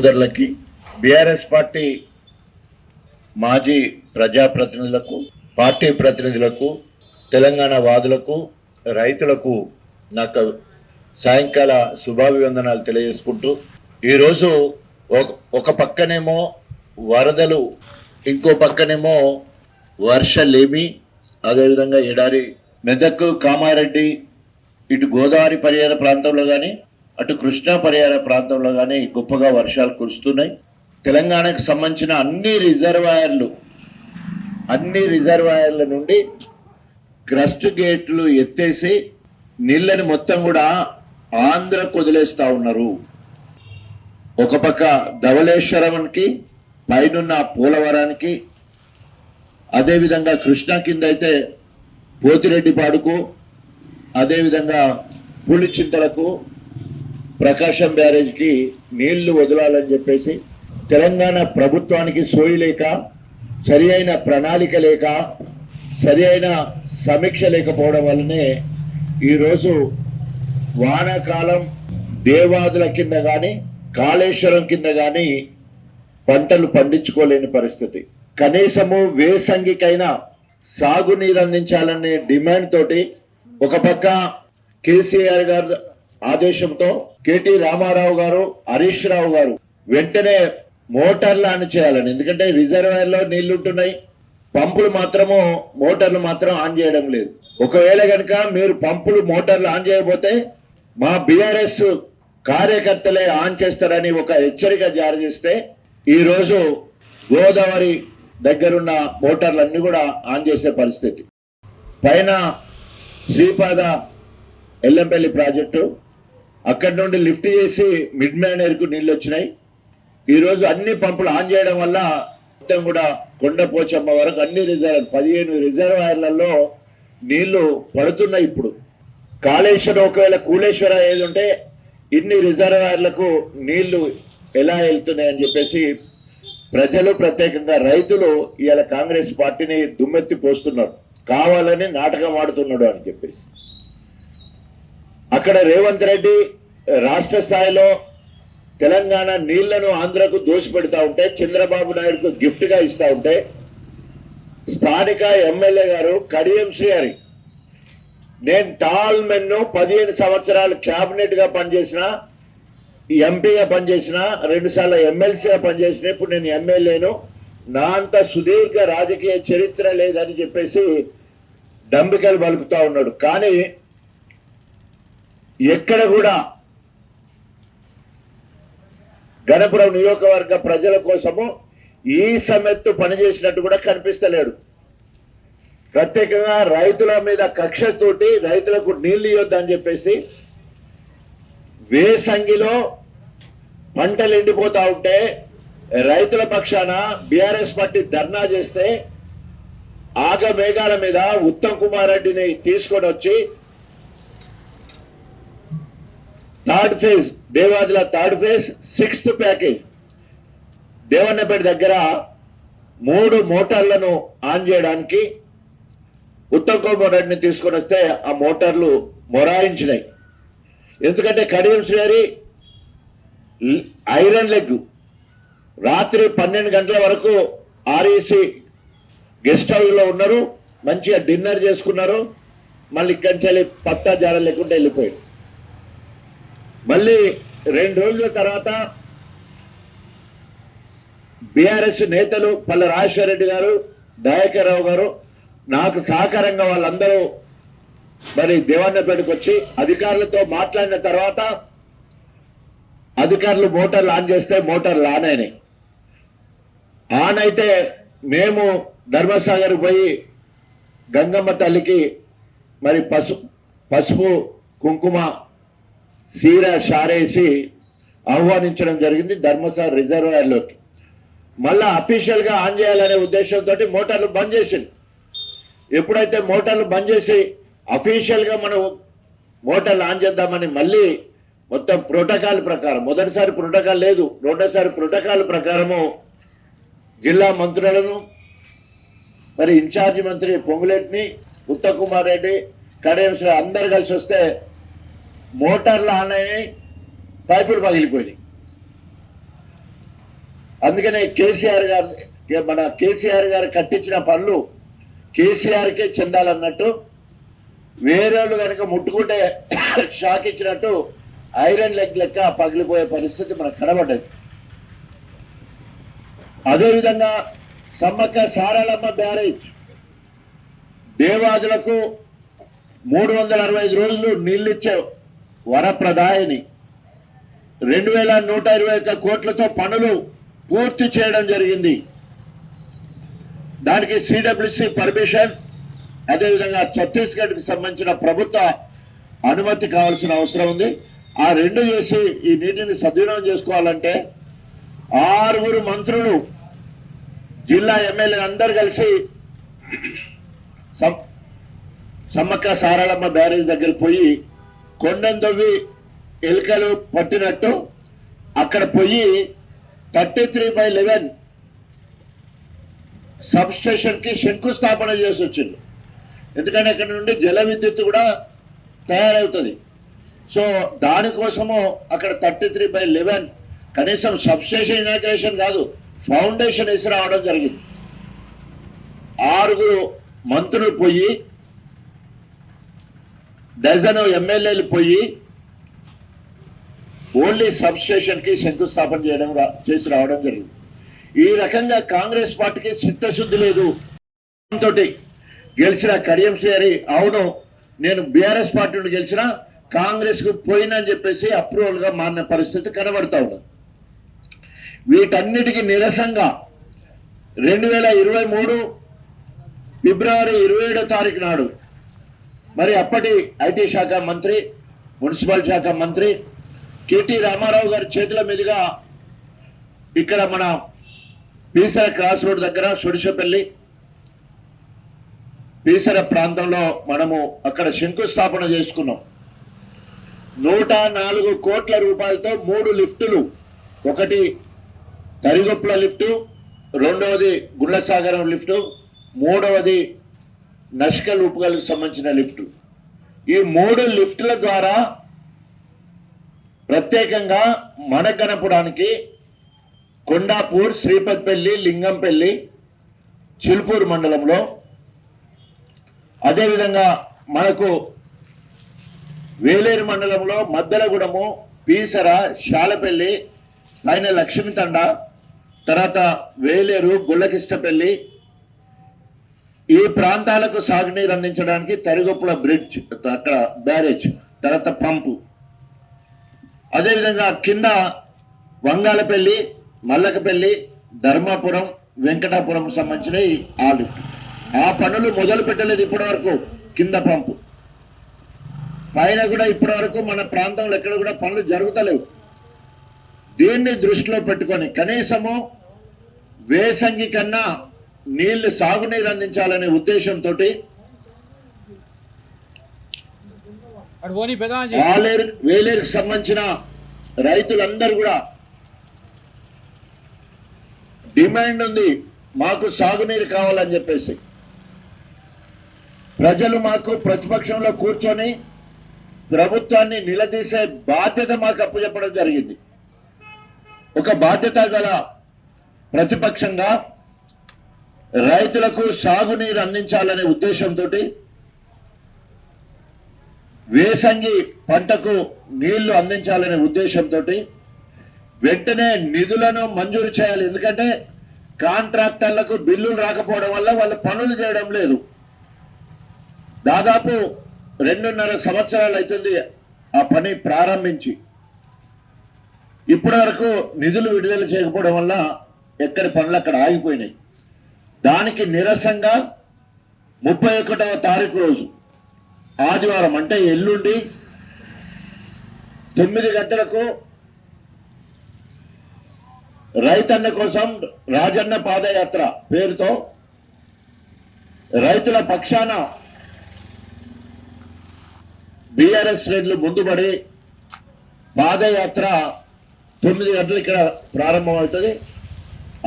సోదరులకి BRS party మాజీ ప్రజాప్రతినిధులకు పార్టీ ప్రతినిధులకు తెలంగాణ వాదులకు రైతులకు నాకు సాయంకాల శుభాభివందనాలు తెలియజేసుకుంటూ ఈరోజు ఒక ఒక పక్కనేమో వరదలు ఇంకో పక్కనేమో వర్షలేమి అదేవిధంగా ఎడారి మెదక్ కామారెడ్డి ఇటు గోదావరి పరిహార ప్రాంతంలో కానీ అటు కృష్ణా పరిహార ప్రాంతంలో కానీ గొప్పగా వర్షాలు కురుస్తున్నాయి. తెలంగాణకు సంబంధించిన అన్ని రిజర్వాయర్లు అన్ని రిజర్వాయర్ల నుండి క్రస్ట్ గేట్లు ఎత్తేసి నీళ్ళని మొత్తం కూడా ఆంధ్రకు వదిలేస్తూ ఉన్నారు. ఒక పక్క ధవళేశ్వరంకి పైనున్న పోలవరానికి అదేవిధంగా కృష్ణా కింద అయితే పోతిరెడ్డి పాడుకు అదేవిధంగా పులిచింతలకు ప్రకాశం బ్యారేజ్కి నీళ్ళు వదలాలని చెప్పేసి తెలంగాణ ప్రభుత్వానికి సోయి లేక సరి అయిన ప్రణాళిక లేక సరి అయిన సమీక్ష లేకపోవడం వల్లనే ఈరోజు వానాకాలం దేవాదుల కింద కానీ కాళేశ్వరం కింద కానీ పంటలు పండించుకోలేని పరిస్థితి. కనీసము వేసంగికైనా సాగునీరు అందించాలనే డిమాండ్ తోటి ఒక పక్క కేసీఆర్ గారు ఆదేశంతో కేటీ రామారావు గారు హరీష్ రావు గారు వెంటనే మోటార్లు ఆన్ చేయాలని ఎందుకంటే రిజర్వాయర్లో నీళ్ళు ఉంటున్నాయి పంపులు మాత్రము మోటార్లు మాత్రం ఆన్ చేయడం లేదు. ఒకవేళ కనుక మీరు పంపులు మోటార్లు ఆన్ చేయకపోతే మా బీఆర్ఎస్ కార్యకర్తలే ఆన్ చేస్తారని ఒక హెచ్చరిక జారీ చేస్తే ఈరోజు గోదావరి దగ్గరున్న మోటార్లన్నీ కూడా ఆన్ చేసే పరిస్థితి. పైన శ్రీపాద ఎల్లంపల్లి ప్రాజెక్టు అక్కడి నుండి లిఫ్ట్ చేసి మిడ్ మేనేర్కు నీళ్ళు వచ్చినాయి ఈరోజు అన్ని పంపులు ఆన్ చేయడం వల్ల మొత్తం కూడా కొండపోచమ్మ వరకు అన్ని రిజర్వ్ పదిహేను రిజర్వాయర్లలో నీళ్ళు పడుతున్నాయి ఇప్పుడు. కాళేశ్వరం ఒకవేళ కూలేశ్వర ఏది ఉంటే ఇన్ని రిజర్వాయర్లకు నీళ్ళు ఎలా వెళ్తున్నాయని చెప్పేసి ప్రజలు ప్రత్యేకంగా రైతులు ఇవాళ కాంగ్రెస్ పార్టీని దుమ్మెత్తి పోస్తున్నారు. కావాలని నాటకం ఆడుతున్నాడు అని చెప్పేసి. అక్కడ రేవంత్ రెడ్డి రాష్ట్ర స్థాయిలో తెలంగాణ నీళ్ళను ఆంధ్రకు దోషపెడతా ఉంటే చంద్రబాబు నాయుడుకు గిఫ్ట్గా ఇస్తూ ఉంటే స్థానిక ఎమ్మెల్యే గారు కడియం శ్రీహరి నేను టాల్ మెన్ను పదిహేను సంవత్సరాలు క్యాబినెట్గా పనిచేసిన ఎంపీగా పనిచేసిన రెండుసార్లు ఎమ్మెల్సీగా పనిచేసిన ఇప్పుడు నేను ఎమ్మెల్యేను నా అంత సుదీర్ఘ రాజకీయ చరిత్ర లేదని చెప్పేసి డంబికలు పలుకుతూ ఉన్నాడు. కానీ ఎక్కడ కూడా గణపురం నియోజకవర్గ ప్రజల కోసము ఈ సమెత్తు పనిచేసినట్టు కూడా కనిపిస్తలేడు. ప్రత్యేకంగా రైతుల మీద కక్షతోటి రైతులకు నీళ్ళు ఇవ్వద్దని చెప్పేసి వేసంగిలో పంటలు ఎండిపోతా ఉంటే రైతుల పక్షాన బీఆర్ఎస్ పార్టీ ధర్నా చేస్తే ఆగమేఘాల మీద ఉత్తమ్ కుమార్ రెడ్డిని తీసుకొని వచ్చి third phase Devadula third phase sixth package. Devannapeta దగ్గర మూడు మోటార్లను ఆన్ చేయడానికి ఉత్తమ్ కుమార్ రెడ్డిని తీసుకొని వస్తే ఆ మోటార్లు మొరాయించినాయి. ఎందుకంటే కడియం శ్రీహరి ఐరన్ లెగ్. రాత్రి పన్నెండు గంటల వరకు ఆర్ఈసి గెస్ట్ హౌస్లో ఉన్నారు. మంచిగా డిన్నర్ చేసుకున్నారు. మళ్ళీ ఇక్కడి నుంచి వెళ్ళి పత్తా జార లేకుండా వెళ్ళిపోయాడు మళ్ళీ రెండు రోజుల తర్వాత బీఆర్ఎస్ నేతలు పల్ల రాజశేఖర రెడ్డి గారు దయాకర్ రావు గారు నాకు సహకారంగా వాళ్ళందరూ మరి దేవాన్నపేటకు వచ్చి అధికారులతో మాట్లాడిన తర్వాత అధికారులు మోటార్లు ఆన్ చేస్తే మోటార్లు ఆన్ అయినాయి. ఆన్ అయితే మేము ధర్మసాగర్ పోయి గంగమ్మ తల్లికి మరి పసు పసుపు కుంకుమ సీర షారేసి ఆహ్వానించడం జరిగింది ధర్మసార్ రిజర్వాయర్లోకి. మళ్ళీ అఫీషియల్గా ఆన్ చేయాలనే ఉద్దేశంతో మోటార్లు బంద్ చేసింది. ఎప్పుడైతే మోటార్లు బంద్ చేసి అఫీషియల్గా మనం మోటార్లు ఆన్ చేద్దామని మళ్ళీ మొత్తం ప్రోటోకాల్ ప్రకారం మొదటిసారి ప్రోటోకాల్ లేదు రెండోసారి ప్రోటోకాల్ ప్రకారము జిల్లా మంత్రులను మరి ఇన్ఛార్జి మంత్రి పొంగులెట్ని ఉత్తమ్ కుమార్ రెడ్డి కడియం అందరు కలిసి వస్తే మోటార్లు ఆన్ అయినాయి పైపులు పగిలిపోయినాయి. అందుకనే కేసీఆర్ గారు మన కేసీఆర్ గారు కట్టించిన పనులు కేసీఆర్కే చెందాలన్నట్టు వేరే వాళ్ళు కనుక ముట్టుకుంటే షాక్ ఇచ్చినట్టు ఐరన్ లెగ్ లెక్క పగిలిపోయే పరిస్థితి మనకు కనబడ్డది. అదేవిధంగా సమ్మక్క సారాలమ్మ బ్యారేజ్. దేవాదులకు మూడు వందల అరవై ఐదు రోజులు నీళ్ళు నీళ్ళిచ్చే వరప్రదాయని. రెండు వేల నూట ఇరవై ఒక్క కోట్లతో పనులు పూర్తి చేయడం జరిగింది. దానికి సిడబ్ల్యూసి పర్మిషన్ అదేవిధంగా ఛత్తీస్గఢ్కి సంబంధించిన ప్రభుత్వ అనుమతి కావాల్సిన అవసరం ఉంది. ఆ రెండు చేసి ఈ నీటిని సద్వినియోగం చేసుకోవాలంటే ఆరుగురు మంత్రులు జిల్లా ఎమ్మెల్యే అందరు కలిసి సమ్మక్క సారాలమ్మ బ్యారేజ్ దగ్గర పోయి కొండను తవ్వి ఎలుకలు పట్టినట్టు అక్కడ పోయి థర్టీ త్రీ బై లెవెన్ సబ్స్టేషన్కి శంకుస్థాపన చేసి వచ్చిండు. ఎందుకంటే ఇక్కడ నుండి జల విద్యుత్ కూడా తయారవుతుంది. సో దానికోసము అక్కడ థర్టీ త్రీ బై లెవెన్ కనీసం సబ్స్టేషన్ ఇనాగ్రేషన్ కాదు ఫౌండేషన్ వేసి రావడం జరిగింది. ఆరుగురు మంత్రులు పోయి డజన్ ఎమ్మెల్యేలు పోయి ఓన్లీ సబ్ స్టేషన్కి శంకుస్థాపన చేయడం రా- చేసి రావడం జరిగింది. ఈ రకంగా కాంగ్రెస్ పార్టీకి చిత్తశుద్ధి లేదు. తోటి గెలిచిన కడియం శ్రీ అవును నేను బీఆర్ఎస్ పార్టీ నుండి గెలిచిన కాంగ్రెస్కు పోయినని చెప్పేసి అప్రూవల్గా మారిన పరిస్థితి కనబడతా ఉన్నది. వీటన్నిటికీ నిరసంగా రెండు వేల ఇరవై మూడు ఫిబ్రవరి ఇరవై ఏడో తారీఖు నాడు మరి అప్పటి ఐటీ శాఖ మంత్రి మున్సిపల్ శాఖ మంత్రి కేటీ రామారావు గారి చేతుల మీదుగా ఇక్కడ మన బీసర క్రాస్ రోడ్ దగ్గర సుడిసపల్లి బీసర ప్రాంతంలో మనము అక్కడ శంకుస్థాపన చేసుకున్నాం. నూట నాలుగు కోట్ల రూపాయలతో మూడు లిఫ్టులు. ఒకటి తరిగొప్పల లిఫ్టు రెండవది గుళ్ళసాగరం లిఫ్టు మూడవది నష్కల్ ఉపగాలకు సంబంధించిన లిఫ్టు. ఈ మూడు లిఫ్టుల ద్వారా ప్రత్యేకంగా మణగణపురానికి కొండాపూర్ శ్రీపతిపల్లి లింగంపల్లి చిల్పూర్ మండలంలో. అదేవిధంగా మనకు వేలేరు మండలంలో మద్దలగూడము పీసర శాలపల్లి పైన లక్ష్మీతండ తర్వాత వేలేరు గుళ్ళకిష్టపల్లి ఈ ప్రాంతాలకు సాగునీరు అందించడానికి తరిగొప్పుల బ్రిడ్జ్ అక్కడ బ్యారేజ్ తర్వాత పంపు. అదేవిధంగా కింద వంగాలపల్లి మల్లకపల్లి ధర్మాపురం వెంకటాపురం సంబంధించిన ఆ లిఫ్ట్. ఆ పనులు మొదలు పెట్టలేదు ఇప్పటి వరకు కింద పంపు. పైన కూడా ఇప్పటి వరకు మన ప్రాంతంలో ఎక్కడ కూడా పనులు జరుగుతలేవు. దీన్ని దృష్టిలో పెట్టుకొని కనీసము వేసంగి కన్నా నీళ్ళు సాగునీరు అందించాలనే ఉద్దేశంతో వేలేరుకు సంబంధించిన రైతులందరూ కూడా డిమాండ్ ఉంది మాకు సాగునీరు కావాలని చెప్పేసి. ప్రజలు మాకు ప్రతిపక్షంలో కూర్చొని ప్రభుత్వాన్ని నిలదీసే బాధ్యత మాకు అప్పచెప్పడం జరిగింది. ఒక బాధ్యత గల ప్రతిపక్షంగా రైతులకు సాగునీరు అందించాలనే ఉద్దేశంతో వేసంగి పంటకు నీళ్ళు అందించాలనే ఉద్దేశంతో వెంటనే నిధులను మంజూరు చేయాలి. ఎందుకంటే కాంట్రాక్టర్లకు బిల్లులు రాకపోవడం వల్ల వాళ్ళు పనులు చేయడం లేదు. దాదాపు రెండున్నర సంవత్సరాలు అవుతుంది ఆ పని ప్రారంభించి. ఇప్పటి వరకు నిధులు విడుదల చేయకపోవడం వల్ల ఎక్కడి పనులు అక్కడ ఆగిపోయినాయి. దానికి నిరసంగా ముప్పై ఒకటవ తారీఖు రోజు ఆదివారం అంటే ఎల్లుండి తొమ్మిది గంటలకు రైతన్న కోసం రాజన్న పాదయాత్ర పేరుతో రైతుల పక్షాన బీఆర్ఎస్ శ్రేణులు ముందుపడి పాదయాత్ర తొమ్మిది గంటలు ఇక్కడ ప్రారంభమవుతుంది.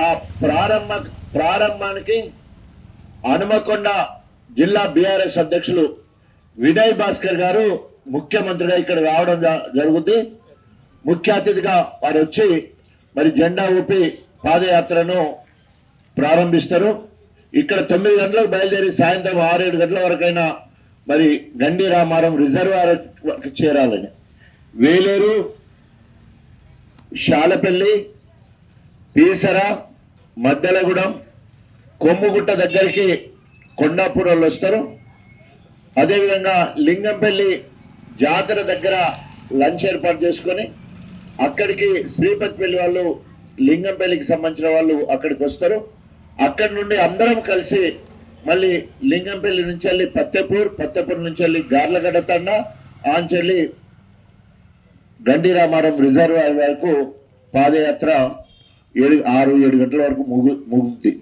ఆ ప్రారంభ ప్రారంభానికి హనుమకొండ జిల్లా బీఆర్ఎస్ అధ్యక్షులు వినయ్ భాస్కర్ గారు ముఖ్యమంత్రిగా ఇక్కడ రావడం జ- జరుగుతుంది ముఖ్య అతిథిగా వారు వచ్చి మరి జెండా ఊపి పాదయాత్రను ప్రారంభిస్తారు. ఇక్కడ తొమ్మిది గంటలకు బయలుదేరి సాయంత్రం ఆరు ఏడు గంటల వరకైనా మరి గండి రామారం రిజర్వాయర్ చేరాలని వేలేరు శాలపల్లి పీసర మద్దెలగూడెం కొమ్ముగుట్ట దగ్గరికి కొండాపూర్ వాళ్ళు వస్తారు. అదేవిధంగా లింగంపల్లి జాతర దగ్గర లంచ్ ఏర్పాటు చేసుకొని అక్కడికి శ్రీపతిపల్లి వాళ్ళు లింగంపల్లికి సంబంధించిన వాళ్ళు అక్కడికి వస్తారు. అక్కడి నుండి అందరం కలిసి మళ్ళీ లింగంపల్లి నుంచి వెళ్ళి పత్తెపూర్ పత్తెపూర్ నుంచి వెళ్ళి గార్లగడ్డ తండ ఆంచెల్లి గండి రామారం రిజర్వాయర్ వరకు పాదయాత్ర ఏడు ఆరు ఏడు గంటల వరకు ముగు ముగుద్ది